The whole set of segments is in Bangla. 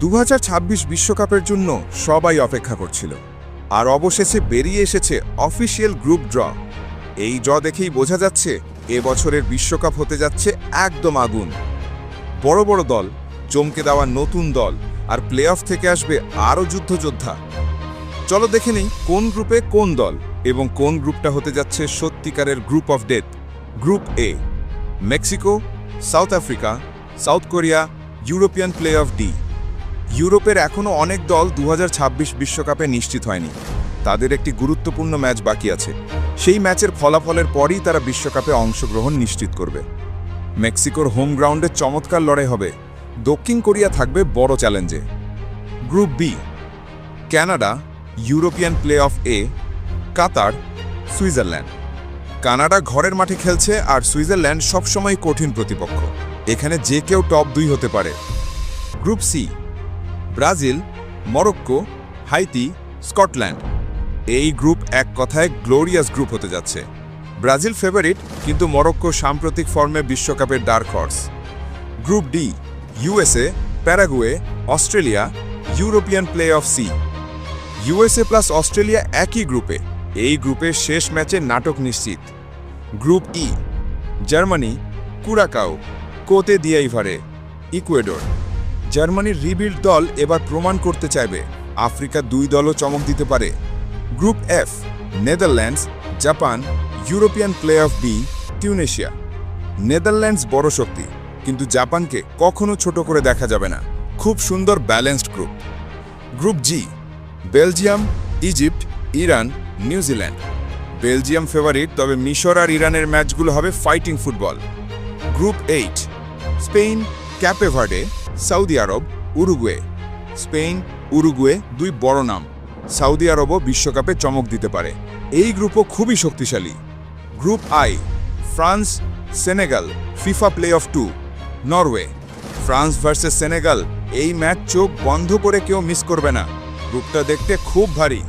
দু বিশ্বকাপের জন্য সবাই অপেক্ষা করছিল। আর অবশেষে বেরিয়ে এসেছে অফিসিয়াল গ্রুপ ড্র। এই ড্র দেখেই বোঝা যাচ্ছে এবছরের বিশ্বকাপ হতে যাচ্ছে একদম আগুন। বড় বড় দল, চমকে দেওয়া নতুন দল আর প্লে অফ থেকে আসবে আরও যুদ্ধযোদ্ধা। চলো দেখে নিই কোন গ্রুপে কোন দল এবং কোন গ্রুপটা হতে যাচ্ছে সত্যিকারের group of death. Group A, Mexico, South Africa, South Korea, European play off D. ইউরোপের এখনও অনেক দল দু বিশ্বকাপে নিশ্চিত হয়নি। তাদের একটি গুরুত্বপূর্ণ ম্যাচ বাকি আছে। সেই ম্যাচের ফলাফলের পরই তারা বিশ্বকাপে অংশগ্রহণ নিশ্চিত করবে। মেক্সিকোর হোম গ্রাউন্ডে চমৎকার লড়াই হবে। দক্ষিণ কোরিয়া থাকবে বড় চ্যালেঞ্জে। Group B, Canada, European play off A, Qatar, Switzerland. Canada ঘরের মাঠে খেলছে আর সুইজারল্যান্ড সবসময় কঠিন প্রতিপক্ষ। এখানে যে কেউ টপ দুই হতে পারে। Group C Brazil, Morocco, Haiti, Scotland. এই গ্রুপ এক কথায় গ্লোরিয়াস গ্রুপ হতে যাচ্ছে। ব্রাজিল ফেভারিট, কিন্তু মরক্কো সাম্প্রতিক ফর্মে বিশ্বকাপের dark horse. Group D, USA, Paraguay, Australia, European play off C. USA plus Australia একই গ্রুপে। এই গ্রুপের শেষ ম্যাচে নাটক নিশ্চিত। Group E, Germany, Curacao, Cote d'Ivoire, Ecuador. জার্মানির রিবিল্ড দল এবার প্রমাণ করতে চাইবে। আফ্রিকা দুই দলও চমক দিতে পারে। Group F, Netherlands, Japan, European play off B, Tunisia. Netherlands বড় শক্তি, কিন্তু জাপানকে কখনো ছোট করে দেখা যাবে না। খুব সুন্দর balanced group. Group G, Belgium, Egypt, Iran New Zealand Belgium favourite, তবে মিশর আর ইরানের ম্যাচগুলো হবে fighting football. Group eight Spain Cape Verde Saudi Arab, Uruguay. Spain Uruguay দুই বড় নাম। সৌদি আরবও বিশ্বকাপে চমক দিতে পারে। এই গ্রুপও খুবই শক্তিশালী। Group I, France, Senegal, FIFA play off two. Norway, France versus Senegal, এই ম্যাচ চোখ বন্ধ করে কেউ মিস করবে না। গ্রুপটা দেখতে খুব ভারী।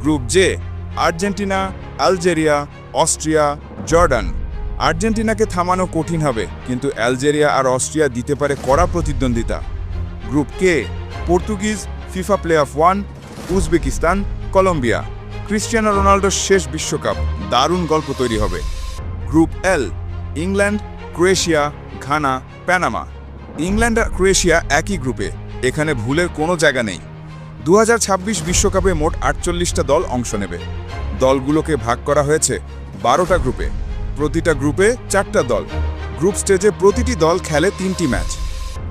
Group J, Argentina, Algeria, Austria, Jordan. আর্জেন্টিনাকে থামানো কঠিন হবে, কিন্তু অ্যালজেরিয়া আর অস্ট্রিয়া দিতে পারে কড়া প্রতিদ্বন্দ্বিতা। Group K, Portuguese, FIFA play off one, Uzbekistan, Colombia. Cristiano রোনাল্ডোর শেষ বিশ্বকাপ, দারুণ গল্প তৈরি হবে। Group L, England, Croatia, Ghana, Panama. England আর ক্রোয়েশিয়া একই গ্রুপে এখানে ভুলের কোনো জায়গা নেই। দু বিশ্বকাপে মোট আটচল্লিশটা দল অংশ নেবে। দলগুলোকে ভাগ করা হয়েছে বারোটা গ্রুপে প্রতিটা গ্রুপে চারটা দল। গ্রুপ স্টেজে প্রতিটি দল খেলে তিনটি ম্যাচ।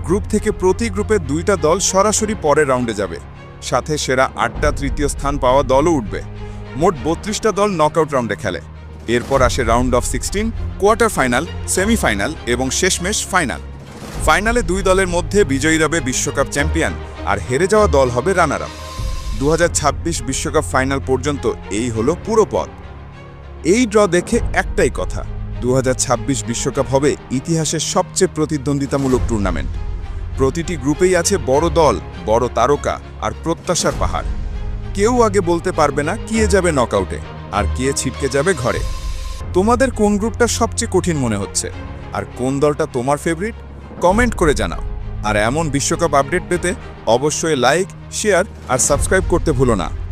গ্রুপ থেকে প্রতি গ্রুপে দুইটা দল সরাসরি পরের রাউন্ডে যাবে। সাথে সেরা আটটা তৃতীয় স্থান পাওয়া দলও উঠবে। মোট বত্রিশটা দল নকআউট রাউন্ডে খেলে। এরপর আসে round of sixteen, quarter final, semifinal এবং শেষমেশ ফাইনাল। ফাইনালে দুই দলের মধ্যে বিজয়ী হবে বিশ্বকাপ চ্যাম্পিয়ন আর হেরে যাওয়া দল হবে রানার আপ। দু বিশ্বকাপ ফাইনাল পর্যন্ত এই হলো পুরো পথ। এই ড্র দেখে একটাই কথা দু বিশ্বকাপ হবে ইতিহাসের সবচেয়ে প্রতিদ্বন্দ্বিতামূলক টুর্নামেন্ট। প্রতিটি গ্রুপেই আছে বড় দল, বড় তারকা আর প্রত্যাশার পাহাড়। কেউ আগে বলতে পারবে না কে যাবে নকআউটে আর কে ছিটকে যাবে ঘরে। তোমাদের কোন গ্রুপটা সবচেয়ে কঠিন মনে হচ্ছে? আর কোন দলটা তোমার ফেভারিট কমেন্ট করে জানাও। আর এমন বিশ্বকাপ আপডেট পেতে অবশ্যই লাইক শেয়ার আর সাবস্ক্রাইব করতে ভুলো না।